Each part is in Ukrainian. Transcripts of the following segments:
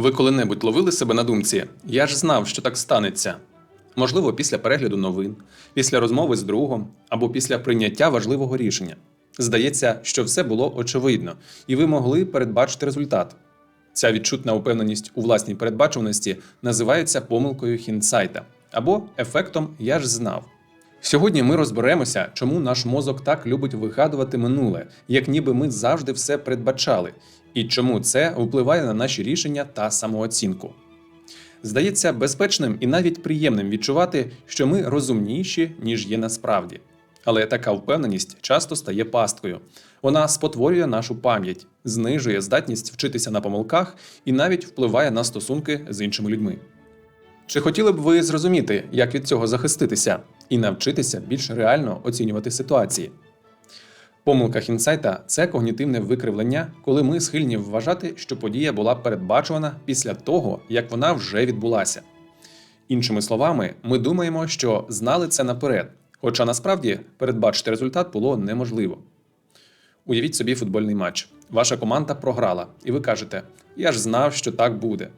Ви коли-небудь ловили себе на думці? Я ж знав, що так станеться. Можливо, після перегляду новин, після розмови з другом або після прийняття важливого рішення. Здається, що все було очевидно, і ви могли передбачити результат. Ця відчутна упевненість у власній передбачуваності називається помилкою хінсайта або ефектом Я ж знав. Сьогодні ми розберемося, чому наш мозок так любить вигадувати минуле, як ніби ми завжди все передбачали, і чому це впливає на наші рішення та самооцінку. Здається безпечним і навіть приємним відчувати, що ми розумніші, ніж є насправді. Але така впевненість часто стає пасткою. Вона спотворює нашу пам'ять, знижує здатність вчитися на помилках і навіть впливає на стосунки з іншими людьми. Чи хотіли б ви зрозуміти, як від цього захиститися і навчитися більш реально оцінювати ситуації? Помилка хінсайта це когнітивне викривлення, коли ми схильні вважати, що подія була передбачувана після того, як вона вже відбулася. Іншими словами, ми думаємо, що знали це наперед, хоча насправді передбачити результат було неможливо. Уявіть собі футбольний матч. Ваша команда програла, і ви кажете: Я ж знав, що так буде.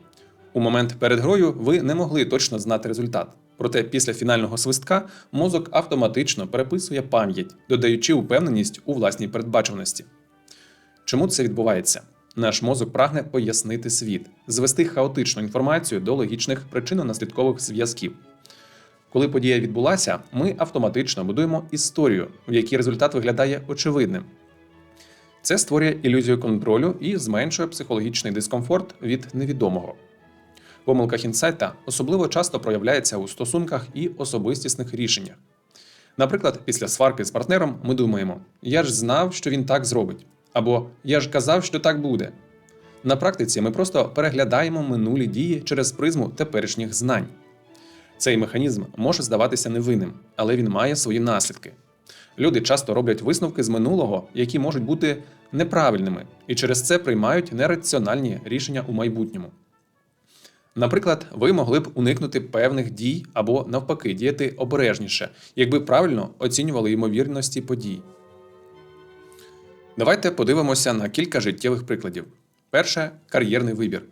У момент перед грою ви не могли точно знати результат. Проте після фінального свистка мозок автоматично переписує пам'ять, додаючи упевненість у власній передбачуваності. Чому це відбувається? Наш мозок прагне пояснити світ, звести хаотичну інформацію до логічних причинно-наслідкових зв'язків. Коли подія відбулася, ми автоматично будуємо історію, в якій результат виглядає очевидним. Це створює ілюзію контролю і зменшує психологічний дискомфорт від невідомого. Помилка хінсайта особливо часто проявляється у стосунках і особистісних рішеннях. Наприклад, після сварки з партнером ми думаємо: я ж знав, що він так зробить, або я ж казав, що так буде. На практиці ми просто переглядаємо минулі дії через призму теперішніх знань. Цей механізм може здаватися невинним, але він має свої наслідки. Люди часто роблять висновки з минулого, які можуть бути неправильними, і через це приймають нераціональні рішення у майбутньому. Наприклад, ви могли б уникнути певних дій або навпаки діяти обережніше, якби правильно оцінювали ймовірності подій. Давайте подивимося на кілька життєвих прикладів. Перше кар'єрний вибір.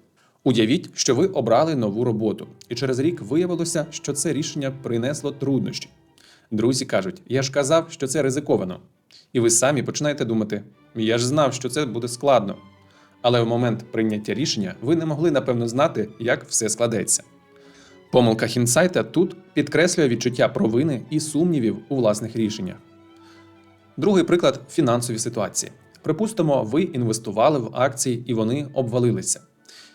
Уявіть, що ви обрали нову роботу, і через рік виявилося, що це рішення принесло труднощі. Друзі кажуть: я ж казав, що це ризиковано. І ви самі починаєте думати: я ж знав, що це буде складно. Але в момент прийняття рішення ви не могли напевно знати, як все складеться. Помилка хінсайта тут підкреслює відчуття провини і сумнівів у власних рішеннях. Другий приклад фінансові ситуації. Припустимо, ви інвестували в акції і вони обвалилися.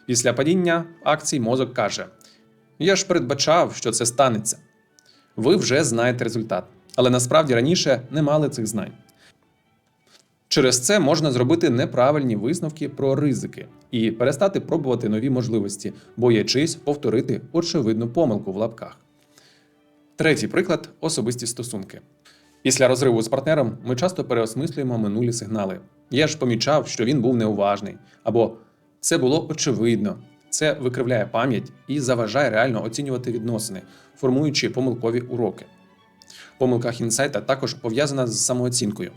Після падіння акцій мозок каже: Я ж передбачав, що це станеться. Ви вже знаєте результат, але насправді раніше не мали цих знань. Через це можна зробити неправильні висновки про ризики і перестати пробувати нові можливості, боячись повторити очевидну помилку в лапках. Третій приклад особисті стосунки. Після розриву з партнером ми часто переосмислюємо минулі сигнали. Я ж помічав, що він був неуважний, або це було очевидно. Це викривляє пам'ять і заважає реально оцінювати відносини, формуючи помилкові уроки. Помилка хінсайта також пов'язана з самооцінкою.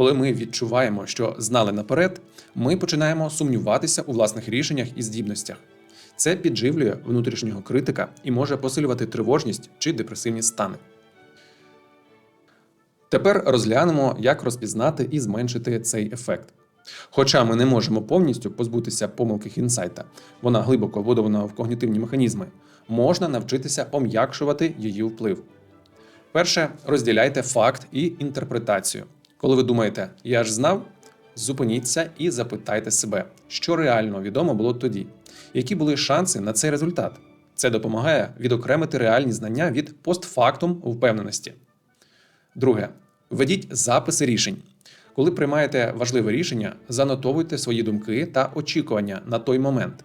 Коли ми відчуваємо, що знали наперед, ми починаємо сумніватися у власних рішеннях і здібностях. Це підживлює внутрішнього критика і може посилювати тривожність чи депресивні стани. Тепер розглянемо, як розпізнати і зменшити цей ефект. Хоча ми не можемо повністю позбутися помилки хінсайта, вона глибоко вбудована в когнітивні механізми, можна навчитися пом'якшувати її вплив. Перше, розділяйте факт і інтерпретацію. Коли ви думаєте, я ж знав, зупиніться і запитайте себе, що реально відомо було тоді, які були шанси на цей результат. Це допомагає відокремити реальні знання від постфактум впевненості. Друге, ведіть записи рішень. Коли приймаєте важливе рішення, занотовуйте свої думки та очікування на той момент.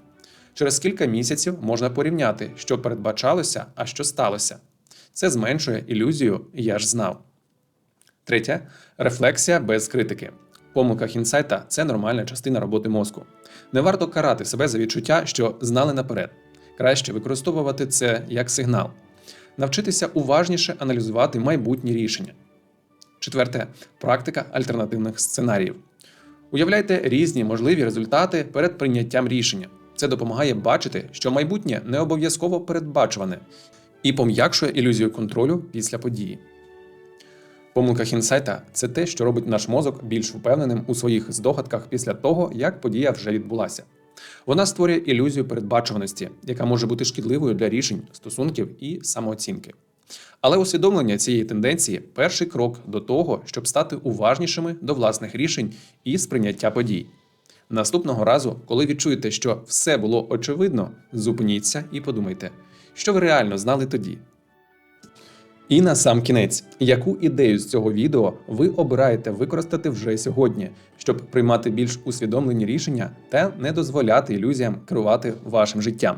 Через кілька місяців можна порівняти, що передбачалося, а що сталося. Це зменшує ілюзію Я ж знав. Третє рефлексія без критики. Помилка хінсайта це нормальна частина роботи мозку. Не варто карати себе за відчуття, що знали наперед. Краще використовувати це як сигнал, навчитися уважніше аналізувати майбутні рішення. Четверте практика альтернативних сценаріїв. Уявляйте різні можливі результати перед прийняттям рішення. Це допомагає бачити, що майбутнє не обов'язково передбачуване і пом'якшує ілюзію контролю після події. Помилка хінсайта це те, що робить наш мозок більш впевненим у своїх здогадках після того, як подія вже відбулася. Вона створює ілюзію передбачуваності, яка може бути шкідливою для рішень, стосунків і самооцінки. Але усвідомлення цієї тенденції перший крок до того, щоб стати уважнішими до власних рішень і сприйняття подій. Наступного разу, коли відчуєте, що все було очевидно, зупиніться і подумайте, що ви реально знали тоді. І на сам кінець, яку ідею з цього відео ви обираєте використати вже сьогодні, щоб приймати більш усвідомлені рішення та не дозволяти ілюзіям керувати вашим життям?